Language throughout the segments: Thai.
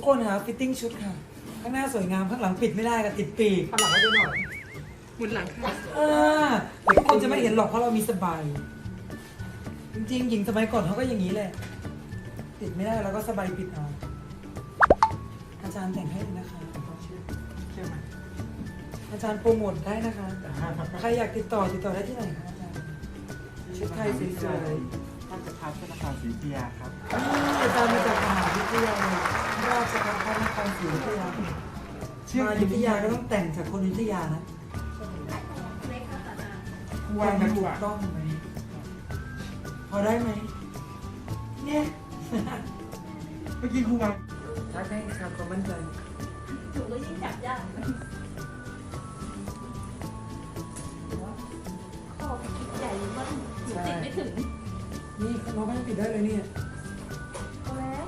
ทุกคนคะฟิตติ้งชุดค่ะ ข้างหน้าสวยงามข้างหลังปิดไม่ได้ค่ะติดปีกข้างหลังให้ดูหน่อยหมุนหลังค่ะอ่าแต่ทุกคนจะไม่เห็นหรอกเพราะเรามีสบายจริงๆหญิงสมัยก่อนเขาก็อย่างนี้แหละติดไม่ได้แล้วก็สบายปิดเอาอาจารย์แต่งให้นะคะเชื่อไหมอาจารย์โปรโมทได้นะคะ ใครอยากติดต่อติดต่อได้ที่ไหนคะอาจารย์ชุดไทยสวย ท่านจะพาชนครศรีอยุธยาครับๆนี่อาจารย์มาจากมหาวิทยาลัยราชภัฏพระนครศรีอยุธยามาอยุธยาก็ต้องแต่งจากคนอยุธยานะวางมันถูกต้องไหมพอได้ไหมเนี่ยเมื่อกี้ครูวางทักให้ขาดความมั่นใจถูกก็ยิ่งจับยากข้อคิดใหญ่ว่าหนูติดไม่ถึง นี่น้องก็ยังปิดได้เลยเนี่ยเอาแล้ว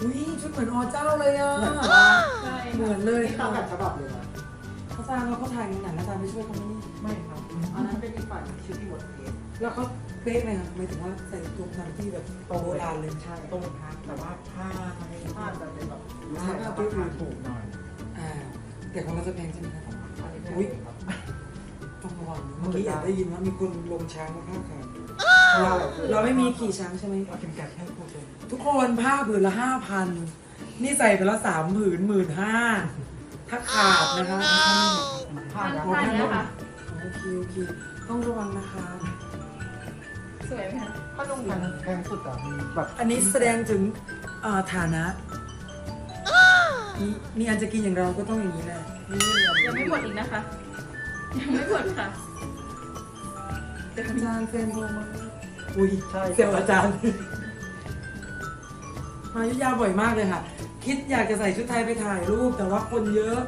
อุ้ยชุดเหมือนอเจ้าเลยอะ ใช่เหมือนเลยนี่ตามแบบฉบับเลยนะเขาสร้างแล้วเขาถ่ายในหนังอาจารย์ไปช่วยเขาไหมนี่ไม่ครับอันนั้นเป็นอีกฝ่ายชุดที่หมดเทปแล้วเขาเป๊ะเลยค่ะหมายถึงว่าใส่ตัวตามที่แบบโบราณเลยใช่ตรงครับแต่ว่าผ้าผ้าจะเป็นแบบผ้าผ้าผ้าถูกหน่อย อ่าแต่ของเราจะแพงใช่ไหมครับอันนี้อุ๊อุ้ยยครับต้องระวัง เมื่อกี้อยากได้ยินว่ามีคนลงช้างมาผ้าขาวเราเราไม่มีขี่ช้างใช่ไหมเอาเข็มกัดให้ครูเลยทุกคนผ้าผืนละห้าพันนี่ใส่ไปแล้วสามผืนหมื่นห้าถ้าขาดนะคะผ้ามันแล้วทานนะคะโอเคโอเคต้องระวังนะคะ สวยไหมคะผ้านุ่งพันแพงสุดอะมีแบบอันนี้แสดงถึงเอ่อฐานะมีมีอันจะกินอย่างเราก็ต้องอย่างนี้แหละนี่ยังไม่หมดอีกนะคะ ยังไม่หมดค่ะ อาจารย์เฟรนโทรมาอุ้ยใช่เซลล์อาจารย์ มาอยุธยาบ่อยมากเลยค่ะ คิดอยากจะใส่ชุดไทยไปถ่ายรูปแต่ว่าคนเยอะ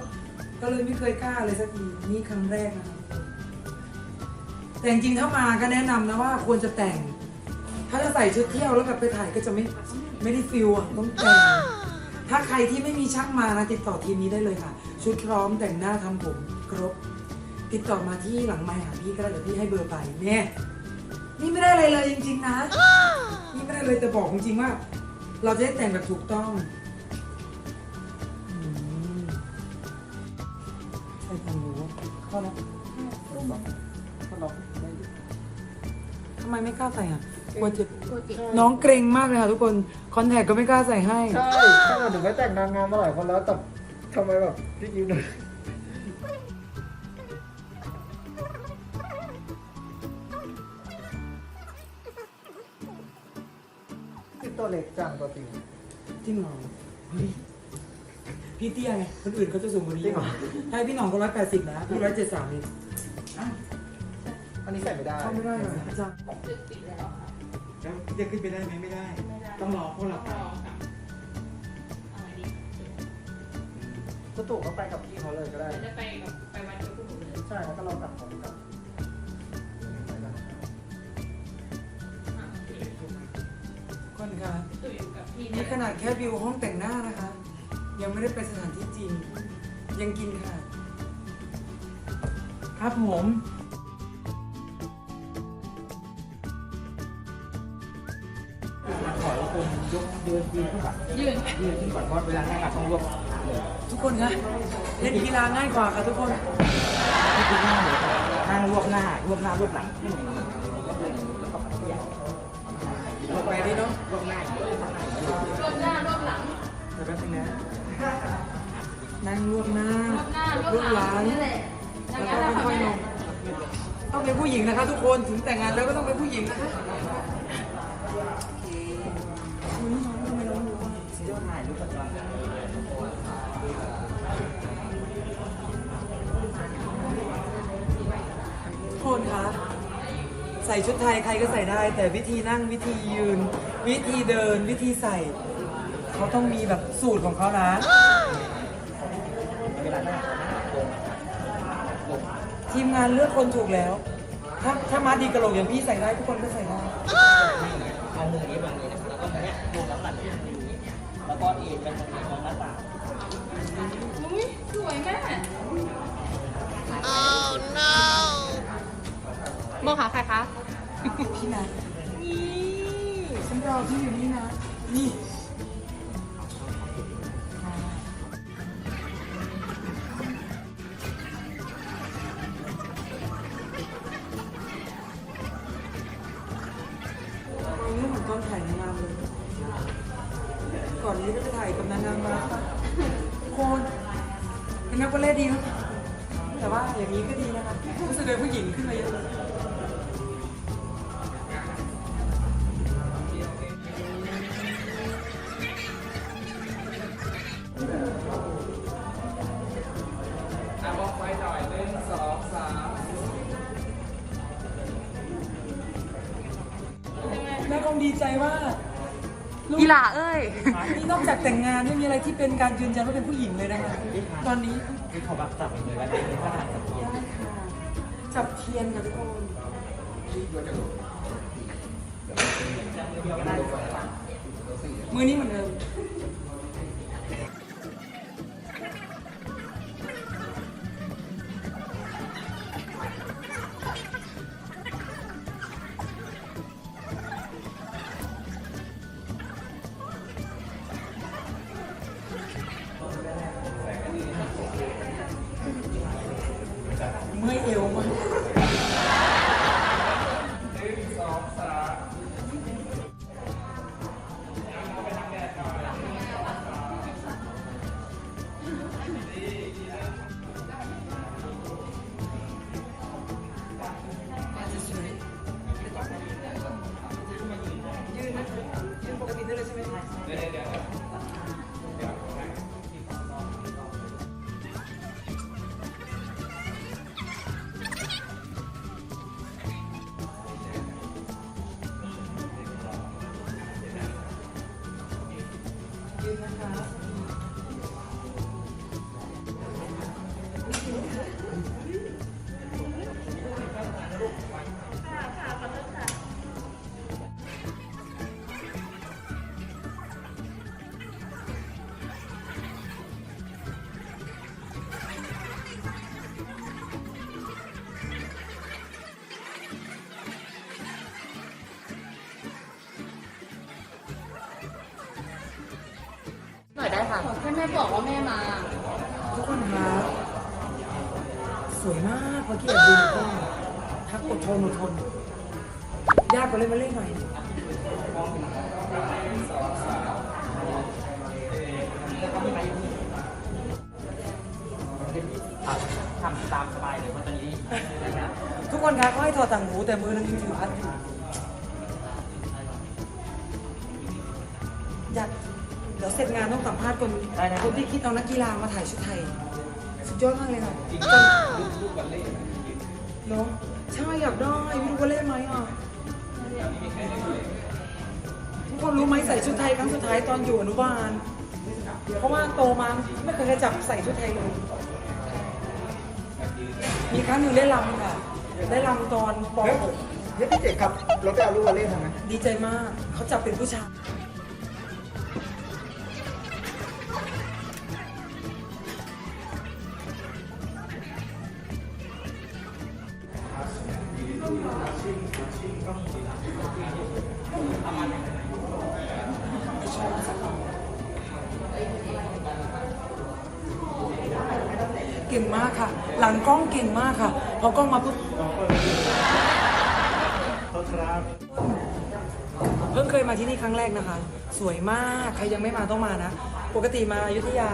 ก็เลยไม่เคยกล้าเลยสักทีนี่ครั้งแรกนะคะแต่จริงๆถ้ามาก็แนะนำนะว่าควรจะแต่ง ถ้าจะใส่ชุดเที่ยวแล้วแบบไปถ่ายก็จะไม่ไม่ได้ฟิลอะต้องแต่งถ้าใครที่ไม่มีช่างมานะติดต่อทีมนี้ได้เลยค่ะ ชุดพร้อมแต่งหน้าทำผมครบ ติดต่อมาที่หลังไมค์หาพี่ก็ได้เดี๋ยวพี่ให้เบอร์ไปเนี่ยนี่ไม่ได้อะไรเลยจริงๆนะนี่ไม่ได้เลยแต่บอกจริงๆว่า เราจะได้แต่งแบบถูกต้องอืมใส่ทางหนูเข้าแล้วลงแบบถ้าเราได้อยู่ทำไมไม่กล้าใส่อะกลัวเจ็บตัวจิกน้องเกรงมากเลยค่ะทุกคนคอนแทคก็ไม่กล้าใส่ให้ ใช่ถ้าเราถึงไม่แต่งนางงามมาหลายคนแล้วแต่ทำไมแบบพี่ยิ้มเลย เล็กจังตัวจริงจริงเหรอเฮ้ยพี่เตี้ยไงคนอื่นเขาจะสูงกว่านี้จริงเหรอใช่พี่หน่องก็ร้อยแปดสิบนะพี่ร้อยเจ็ดสามเองอันนี้ใส่ไม่ได้เข้าไม่ได้เหรออาจารย์จุดปิดแล้วค่ะแล้วจะขึ้นไปได้ไหมไม่ได้ ไม่ได้ต้องรอพวกเราต้องรอค่ะเอาไงดีก็ตู่ก็ไปกับพี่เขาเลยก็ได้ เดี๋ยวจะไปกับไปวัดกับคุณเลย ใช่แล้วก็เรากลับพร้อมกัน นี่ขนาดแค่วิวห้องแต่งหน้านะคะ ยังไม่ได้ไปสถานที่จริง ยังกินค่ะ ครับผมขอให้คนยกเดินยืนขึ้นก่อนยืนยืนขึ้นก่อนเพราะเวลานั่งอะต้องรวบทุกคนคะเล่นกีฬาง่ายกว่าค่ะทุกคนนี่คือนั่งเลยนั่งรวบหน้ารวบหน้ารวบหลังให้หนูแล้วเดินแล้วก็ขยับออกไปได้เนาะรวบหน้า แต่แป๊บนึงนะ นั่งรวบหน้ารวบหน้ารวบหลังนี่แหละอย่างแล้วนั้นก็แหละค่ะค่อยๆลแม่งต้องเป็นผู้หญิงนะคะทุกคนถึงแต่งงานแล้วก็ต้องเป็นผู้หญิงนะคะอุ๊ยน้องทำไมน้องรู้อะสีเดียวถ่ายรูปปัจจุบันทุกคนคะใส่ชุดไทยใครก็ใส่ได้ แต่วิธีนั่งวิธียืน วิธีเดินวิธีใส่ เขาต้องมีแบบสูตรของเขานะเวลาหน้าลงลงทีมงานเลือกคนถูกแล้ว ถ้าถ้ามาดีกระโหลกอย่างพี่ใส่ได้ทุกคนก็ใส่ได้เอามือนี้วางนี้นะครับแล้วก็เนี้ยรวมน้ำหนักอย่างนี้แล้วก็เอ็นเป็นตรงนี้ของหน้าต่างอุ้ยสวยแม่มองหาใครคะพี่นะฉันรอพี่อยู่นี่นะ นี่ นอกจากแต่งงานไม่มีอะไรที่เป็นการยืนยันว่าเป็นผู้หญิงเลยนะคะ ตอนนี้ขอบับจับมือแล้วเป็นทหารจับมือได้ค่ะจับเทียนนะทุกคนเดียวก็ได้มือนี้เหมือนเดิม ได้แม่บอกว่าแม่มา ทุกคนคะสวยมากเมื่อกี้ดูกล้องทักอดทนอดทนยากกว่าเล่นมาเล่นใหม่ทำตามสบายเลยเพราะตอนนี้ ทุกคนคะก็ให้ถอดต่างหูแต่มือนึงยังถือพัดอยู่อยาก ดี๋ยวเสร็จงานต้องสัมภาษณ์คนคนที่คิดเอานักกีฬามาถ่ายชุดไทย สุดยอดมากเลยค่ะจริงลูกบอลเล่เนาะใช่อยากได้ไม่รู้ว่าเล่นไหมอะทุกคนรู้ไหมใส่ชุดไทยครั้งสุดท้ายตอนอยู่อนุบาลเพราะว่าโตมาไม่เคยได้จับใส่ชุดไทยเลยมีครั้งหนึ่งเล่นรำค่ะ ได้รำตอนปเฮ้ยเฮ้ยพี่เจ๋งครับ เราไปเอาลูกวอลเล่ทำไม .6 ดีใจมาก เขาจับเป็นผู้ชาย ก่งมากค่ะ หลังกล้องเก่งมากค่ะ พอกล้องมาปุ๊บเพิ่งเคยมาที่นี่ครั้งแรกนะคะ สวยมากใครยังไม่มาต้องมานะ ปกติมาอยุธยา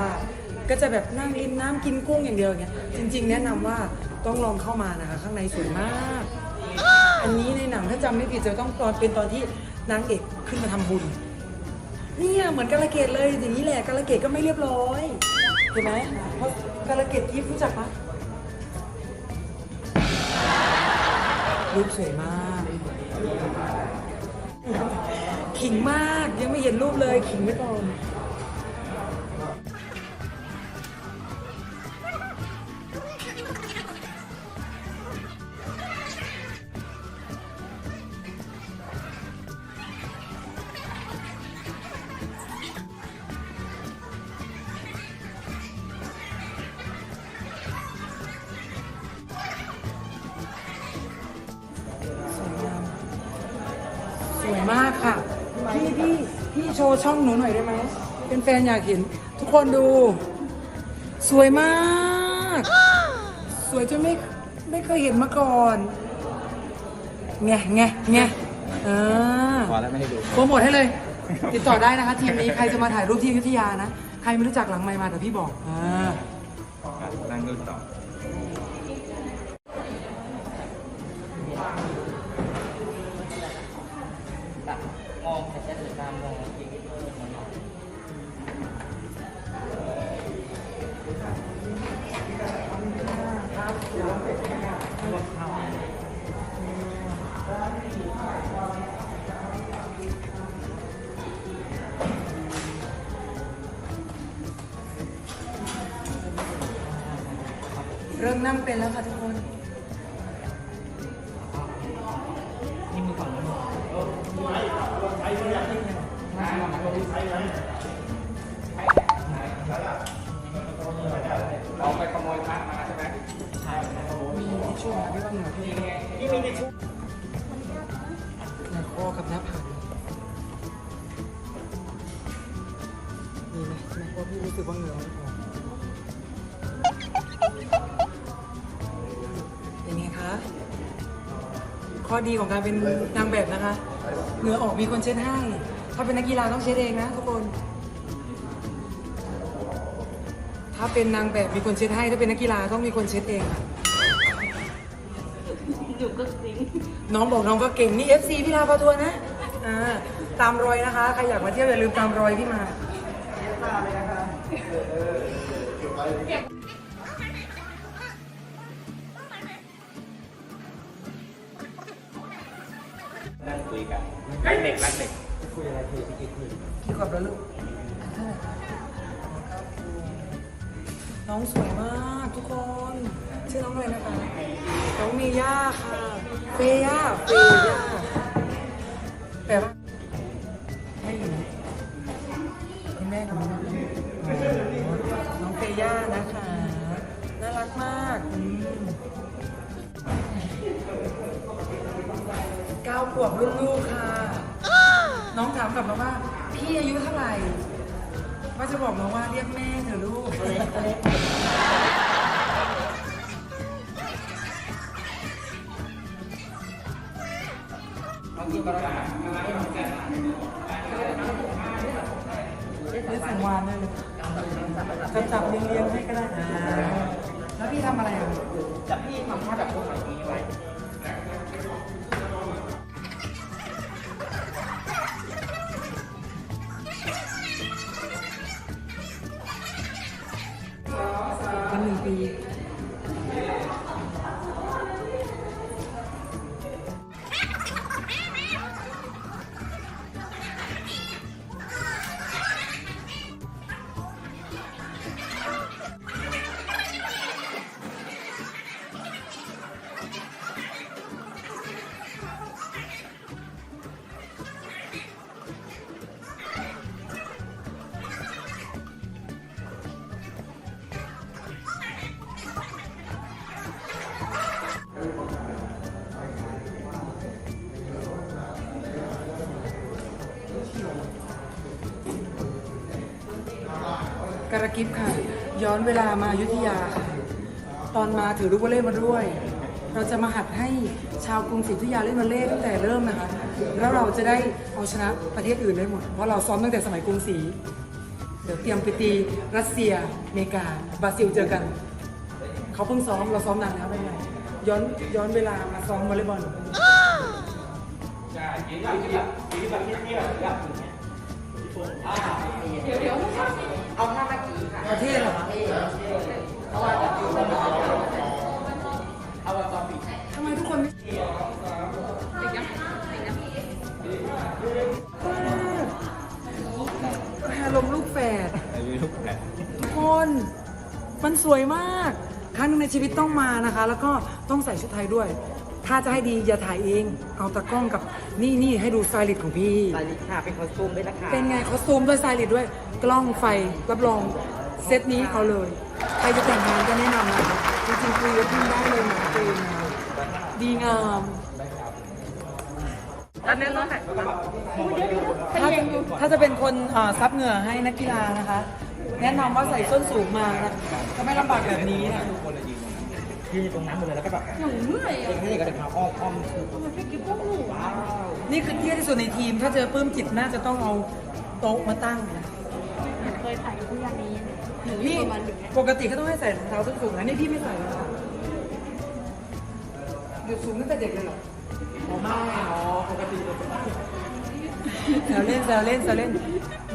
ก็จะแบบนั่งริมน้ำกินกุ้งอย่างเดียวอย่างเงี้ยจริง ๆ แนะนำว่าต้องลองเข้ามานะคะ ข้างในสวยมาก อันนี้ในหนังถ้าจำไม่ผิดจะต้องตอนเป็นตอนที่นางเอกขึ้นมาทำบุญเนี่ยเหมือนกาลเกตเลยอย่างนี้แหละกาลเกตก็ไม่เรียบร้อยเห็นไหมเพราะ กาลเกตกิฟต์รู้จักปะรูปสวยมาก ขิงมากยังไม่เห็นรูปเลย ขิงไม่ต่อนสวยง นแฟนอยากเห็น ทุกคนดู สวยมาก สวยจนไม่ไม่เคยเห็นมาก่อนไงไงไงอ่า พอแล้วไม่ให้ดู โปรโมทให้เลย ติดต่อได้นะคะ ทีมนี้ใครจะมาถ่ายรูปที่อยุธยานะ ใครไม่รู้จักหลังไมค์มาแต่พี่บอกอ่า นั่งดูต่อ ดีของการเป็นนางแบบนะคะ เหงื่อออกมีคนเช็ดให้ ถ้าเป็นนักกีฬาต้องเช็ดเองนะทุกคน ถ้าเป็นนางแบบมีคนเช็ดให้ ถ้าเป็นนักกีฬาต้องมีคนเช็ดเองค่ะอยู่ก็ซิงน้องบอกน้องก็เก่งนี่ FC พี่ลาพาทัวร์นะอ่าตามรอยนะคะ ใครอยากมาเที่ยวอย่าลืมตามรอยพี่มา รักเด็กรักเด็กคุยอะไรคุยพี่กิ๊กคุยกี่ขวบแล้วลูกเท่าไหร่คะน้องสวยมากทุกคน ชื่อน้องอะไรนะคะ น้องเมย่าค่ะ เฟย่าเฟย่าแปลว่า ขวบลูกๆค่ะ น้องถามกลับมาว่า พี่อายุเท่าไหร่ ว่าจะบอกน้องว่าเรียกแม่เถอะลูกเอากินก็ได้เรียกสังวานได้เลยจะจับเลี้ยงๆให้ก็ได้อ่าแล้วพี่ทำอะไรอะจับพี่ทำท่าแบบพวกนี้ไว้ กิฟค่ะ ย้อนเวลามายุธยาค่ะ ตอนมาถือลูกวอลเล่มาด้วย เราจะมาหัดให้ชาวกรุงศรีอยุธยาเล่นวอลเล่ตั้งแต่เริ่มนะคะ แล้วเราจะได้เอาชนะประเทศอื่นได้หมด เพราะเราซ้อมตั้งแต่สมัยกรุงศรี เดี๋ยวเตรียมไปตีรัสเซียอเมริกา บราซิลเจอกัน เขาเพิ่งซ้อม เราซ้อมนานแล้วไม่เป็นไรย้อนย้อนเวลามาซ้อมวอลเลย์บอลเดี๋ยวเดี๋ยวเอาท่าเมื่อกี้ ประเทศเหรอเพราะว่าจะอยู่ตรงนี้เอาตอนปีทำไมทุกคนไม่แพรลมลูกแฝดอายุลูกแปดทุกคน มันสวยมาก ครั้งหนึงในชีวิตต้องมานะคะ แล้วก็ต้องใส่ชุดไทยด้วย ถ้าจะให้ดีอย่าถ่ายเอง เอาตะกล้องกับนี่นี่ให้ดูสไตลิสต์ของพี่สายลิค่ะ เป็นคอสตูมด้วยนะคะ เป็นไงคอสตูมด้วยสไตลิสต์ด้วย กล้องไฟรับรอง เซตนี้เขาเลย ใครจะแต่งงานก็แนะนำนะคะจริงๆคุยกับพี่ได้เลยนะตัวเองนะดีงามอันนี้ต้องไหนถ้าจะถ้าจะเป็นคนอ่าซับเหงื่อให้นักกีฬานะคะ แนะนำว่าใส่ส้นสูงมานะจะไม่ลำบากแบบนี้นะยืนอยู่ตรงนั้นหมดเลยแล้วก็แบบหนูเมื่อยอะนี่ก็เดินมาอ้อมอ้อมคือมันไม่กินพวกหนูนี่คือเที่ยที่สุดในทีม ถ้าเจอปื้มจิตน่าจะต้องเอาโต๊ะมาตั้งนะเคยถ่ายกับผู้ยา นี้หนูนี่ประมาณอย่างเงี้ยปกติก็ต้องให้ใส่รองเท้าส้นสูงนะนี่พี่ไม่ใส่แล้วค่ะอยู่สูงตั้งแต่เด็กเลยเหรออ๋อไม่อ๋อปกติเลยแซวเล่นแซวเล่นแซวเล่น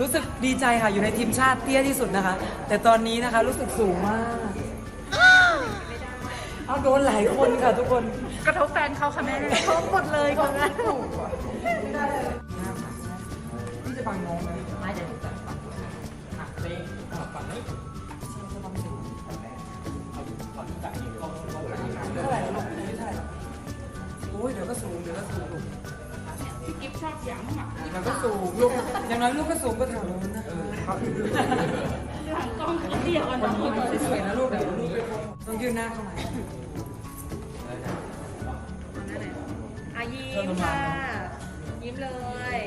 รู้สึกดีใจค่ะอยู่ในทีมชาติเตี้ยที่สุดนะคะ แต่ตอนนี้นะคะรู้สึกสูงมาก เอาโดนหลายคนค่ะทุกคนกระทบแฟนเขาค่ะแม่กระทบหมดเลยคนนั้นพี่จะบังน้องไหม ฝั่งนี้ฝั่งที่จับอยู่ก็ก็เท่าไหร่โอ้ยเดี๋ยวก็สูงเดี๋ยวก็สูงลูกพี่กิฟชอบย้ำอะเดี๋ยวก็สูงลูกอย่างน้อยลูกก็สูงก็แถวนู้นนะหลังกล้องเขาเดียวกันะสวยนะลูกเดี๋ยวลูกต้องยืนหน้าเข้ามาอายิ้มค่ะยิ้มเลย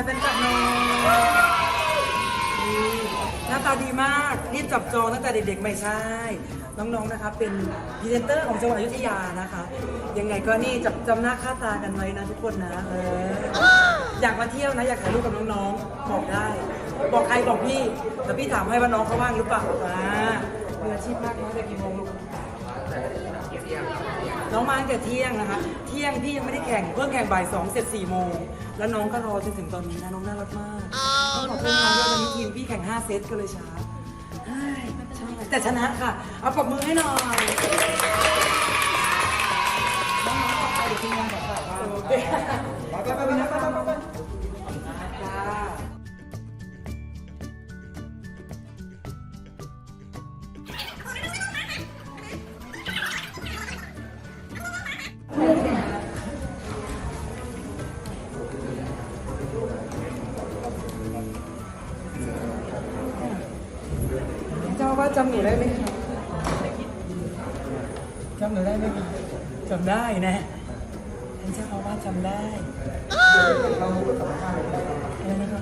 อ่าทักทายเป็นกับนองนี่หน้าตาดีมากรีบจับจองตั้งแต่เด็กๆไม่ใช่ น้องๆนะคะเป็นพรีเซนเตอร์ของจังหวัดอยุธยานะคะ ยังไงก็นี่จับจำหน้าค่าตากันไว้นะทุกคนนะเอออยากมาเที่ยวนะอยากถ่ายรูปกับน้องๆบอกได้ บอกใครบอกพี่แต่พี่ถามให้ว่าน้องเขาว่างหรือเปล่าอ่ามืออาชีพมากน้องแต่กี่โมงลูก น้องมาตั้งแต่เที่ยงนะคะ เที่ยงพี่ยังไม่ได้แข่งเพิ่งแข่งบ่ายสองเสร็จสี่โมง แล้วน้องก็รอจนถึงตอนนี้นะน้องน่ารักมากต้องขอบคุณน้องด้วยวันนี้ทีมพี่แข่ง5เซตก็เลยช้าเฮ้ยใช่แต่ชนะค่ะ เอาปรบมือให้หน่อยน้องๆขอบใจเดี๋ยวทีมงานขอถ่ายบ้างโอเคไปไปไปนะไปไปไปไป ได้นะท่านเจ้าอาวาสจำได้อะไรนะคะ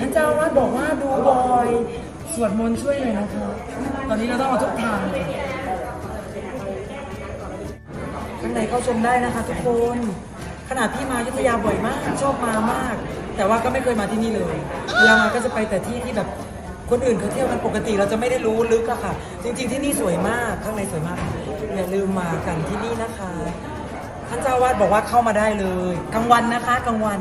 ท่านเจ้าอาวาสบอกว่าดูบอยสวดมนต์ช่วยเลยนะคะตอนนี้เราต้องเอาทุกทางเลยข้างในเข้าชมได้นะคะทุกคน ขนาดพี่มาอยุธยาบ่อยมาก ชอบมามาก แต่ว่าก็ไม่เคยมาที่นี่เลยเวลามาก็จะไปแต่ที่ที่แบบคนอื่นเขาเที่ยวกันปกติเราจะไม่ได้รู้ลึกอะค่ะ จริง ๆ ที่นี่สวยมาก ข้างในสวยมาก อย่าลืมมากันที่นี่นะคะ ท่านเจ้าอาวาดบอกว่าเข้ามาได้เลยกลางวันนะคะกลางวัน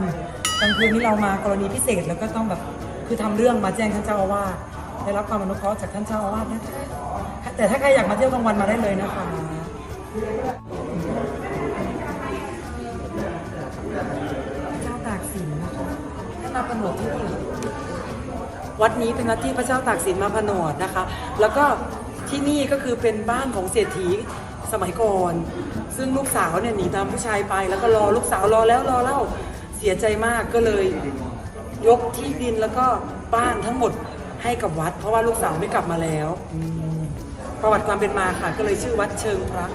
กลางคืนนี้เรามากรณีพิเศษแล้วก็ต้องแบบคือทำเรื่องมาแจ้งท่านเจ้าอาวาสได้รับความอนุเคราะห์จากท่านเจ้าอาวาสนะคะแต่ถ้าใครอยากมาเที่ยวกลางวันมาได้เลยนะคะเจ้าตากสินนะคะท่านมาประหนวดที่นี่วัดนี้เป็นวัดที่พระเจ้าตากสินมาผนวดนะคะ แล้วก็ ที่นี่ก็คือเป็นบ้านของเศรษฐีสมัยก่อน ซึ่งลูกสาวเนี่ยหนีตามผู้ชายไป แล้วก็รอลูกสาวรอแล้วรอเล่าเสียใจมากก็เลยยกที่ดินแล้วก็บ้านทั้งหมดให้กับวัด เพราะว่าลูกสาวไม่กลับมาแล้ว ประวัติความเป็นมาค่ะ ก็เลยชื่อวัดเชิงพระ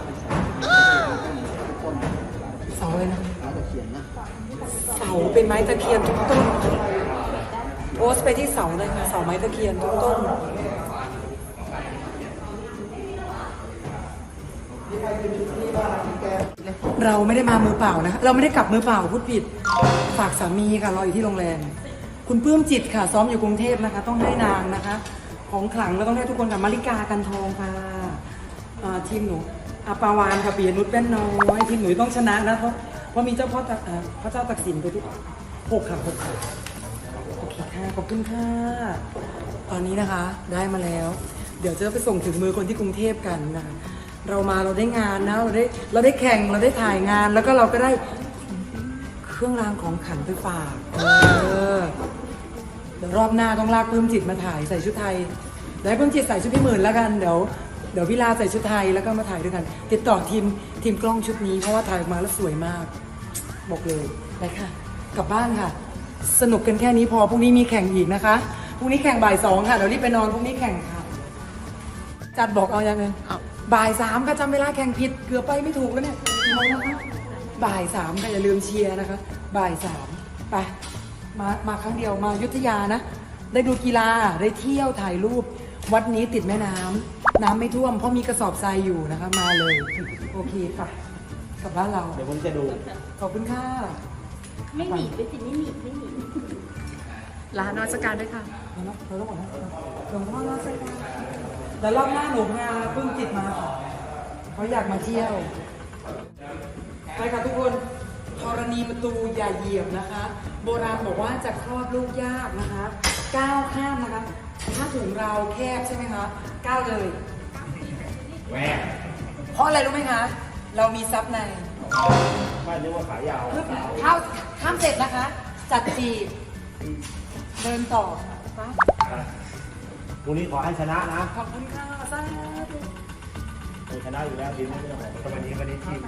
เสาเลยนะเสาเป็นไม้ตะเคียนทุกต้นโพสไปที่เสาเลยค่ะเสาไม้ตะเคียนทุกต้น เราไม่ได้มามือเปล่านะ เราไม่ได้กลับมือเปล่าพูดผิด ฝากสามีค่ะรออยู่ที่โรงแรม คุณปลื้มจิตค่ะ ซ้อมอยู่กรุงเทพนะคะ ต้องให้นางนะคะ ของขลังเราต้องได้ทุกคนค่ะมาริกากันทองค่ะทีมหนูอาปาวานค่ะปียนุชแป้นน้อยทีมหนูต้องชนะนะเพราะเพราะมีเจ้าพ่ออพระเจ้าตักสินไปที่หกค่ะหกค่ะโอเคค่ะขอบคุณค่ะตอนนี้นะคะได้มาแล้ว เดี๋ยวจะไปส่งถึงมือคนที่กรุงเทพกันนะคะ เรามาเราได้งานนะเราได้เราได้แข่งเราได้ถ่ายงาน แล้วก็เราก็ได้เครื่องรางของขลังไปฝากเออเดี๋ยวรอบหน้าต้องลากเพิ่มจิตมาถ่ายใส่ชุดไทยเดี๋ยวให้เพิ่มจิตใส่ชุดพี่หมื่นแล้วกันเดี๋ยวเดี๋ยวพี่ลาใส่ชุดไทยแล้วก็มาถ่ายด้วยกัน ติดต่อทีมทีมกล้องชุดนี้เพราะว่าถ่ายออกมาแล้วสวยมากบอกเลยไปค่ะกลับบ้านค่ะ สนุกกันแค่นี้พอพรุ่งนี้มีแข่งอีกนะคะพรุ่งนี้แข่งบ่ายสองค่ะเดี๋ยวรีบไปนอนพรุ่งนี้แข่งค่ะ จัดบอกเอายังไง บ่ายสามค่ะจำเวลาแข่งผิดเกือบไปไม่ถูกแล้วเนี่ยเอานะคะบ่ายสามค่ะอย่าลืมเชียร์นะคะ บ่ายสามไปมามาครั้งเดียวมายุทธยานะ ได้ดูกีฬาได้เที่ยวถ่ายรูป วัดนี้ติดแม่น้ำน้ำไม่ท่วมเพราะมีกระสอบทรายอยู่นะคะ มาเลยโอเคค่ะกลับบ้านเราเดี๋ยวผมจะดู ขอบคุณค่ะไม่หนีไปสิไม่หนีไม่หนี ลานวัสการด้วยค่ะ เราต้องเราต้องบอกนะหลวงพ่อรอดใส่ตาเดี๋ยวรอบหน้าหนูพาเพิ่งจิตมาค่ะเขาอยากมาเที่ยวไปค่ะทุกคนธรณีประตูอย่าเหยียบนะคะ โบราณบอกว่าจะคลอดลูกยากนะคะก้าวข้ามนะคะถ้าถุงเราแคบใช่ไหมคะก้าวเลยแหวกเพราะอะไรรู้ไหมคะ เรามีซับในไม่นึกว่าขายาวข้าวข้ามเสร็จนะคะ จัดจีบเดินต่อค่ะ พรุ่งนี้ขอให้ชนะนะ ขอบคุณค่ะสาธุผมชนะอยู่แล้วทีมไม่ต้องห่วงแต่วันนี้วันนี้ทีม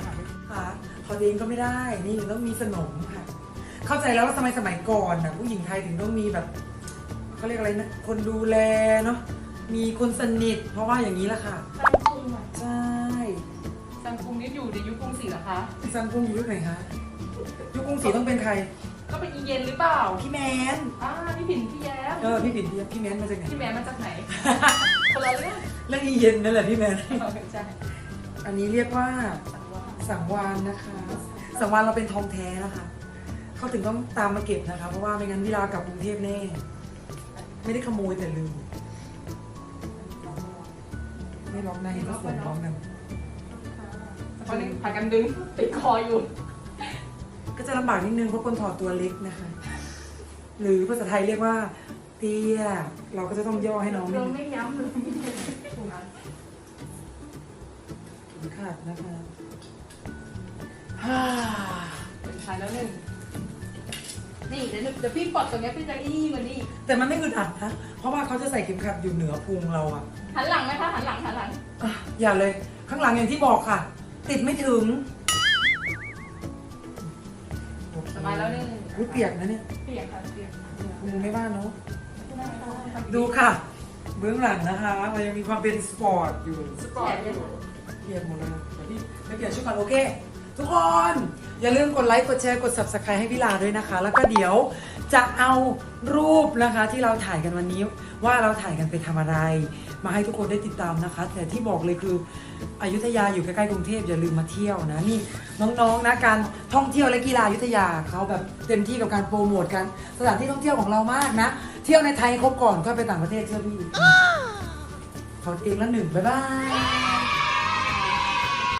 ค่ะเขาเองก็ไม่ได้ นี่ต้องมีสนมค่ะ เข้าใจแล้วว่าสมัยสมัยก่อนนะผู้หญิงไทยถึงต้องมีแบบเขาเรียกอะไรนะ คนดูแลเนาะ มีคนสนิท เพราะว่าอย่างนี้แหละค่ะซัมซุงอะใช่ซัมซุงนี่อยู่ในยุคกรุงศรีเหรอคะซัมซุงอยู่ยุคไหนคะ ยุคกรุงศรีต้องเป็นใคร ก็เป็นอีเย็นหรือเปล่าพี่แมนอ่าพี่ผินพี่แย้มเออพี่ปิ่นพี่พี่แมนมาจากไหนพี่แม่มาจากไหน คนละเรื่องและอีเย็นนั่นแหละพี่แมนใช่อันนี้เรียกว่าสังวานนะคะ สังวานเราเป็นทองแท้นะคะเขาถึงต้องตามมาเก็บนะคะ เพราะว่าไม่งั้นเวลากลับกรุงเทพแน่ ไม่ได้ขโมยแต่ลืมไม่ล็อกในก็สวมล็อกหนึ่งคนนึงผ่านกันดึงติดคออยู่ ก็จะลำบากนิดนึงเพราะคนถอดตัวเล็กนะคะ หรือภาษาไทยเรียกว่าเตี้ยเราก็จะต้องย่อให้น้องนิดเรานึงไม่ย้ำเลยขาดนะคะฮ่าผ่านแล้วหนึ่งนี่เดี๋ยวเดี๋ยวพี่ปลดตรงเนี้ยพี่จะอี้มันนี่แต่มันไม่อึดอัดนะเพราะว่าเขาจะใส่เข็มขัดอยู่เหนือพุงเราอะหันหลังไหมคะหันหลังหันหลัง อะอย่าเลยข้างหลังอย่างที่บอกค่ะ ติดไม่ถึง โอเคสบายแล้วหนึ่งอุ๊ยเปียกนะเนี่ยเปียกค่ะเปียกมึงไม่บ้านเนาะดูค่ะ เบื้องหลังนะคะมันยังมีความเป็นสปอร์ตอยู่สปอร์ตเลยเปลี่ยนหมดเลยเดี๋ยวพี่ไม่เปลี่ยนชุดก่อนโอเค ทุกคน อย่าลืมกดไลค์กดแชร์กด subscribe ให้พี่ลาด้วยนะคะ แล้วก็เดี๋ยวจะเอา รูปนะคะที่เราถ่ายกันวันนี้ว่าเราถ่ายกันไปทำอะไร มาให้ทุกคนได้ติดตามนะคะ แต่ที่บอกเลยคืออยุธยาอยู่ใกล้ๆกรุงเทพอย่าลืมมาเที่ยวนะนี่น้องๆนะการท่องเที่ยวและกีฬาอยุธยาเขาแบบเต็มที่กับการโปรโมทกันสถานที่ท่องเที่ยวของเรามากนะ เที่ยวในไทยครบก่อนก็ไปต่างประเทศเที่ยวพี่ขอเองละหนึ่งบ๊ายบาย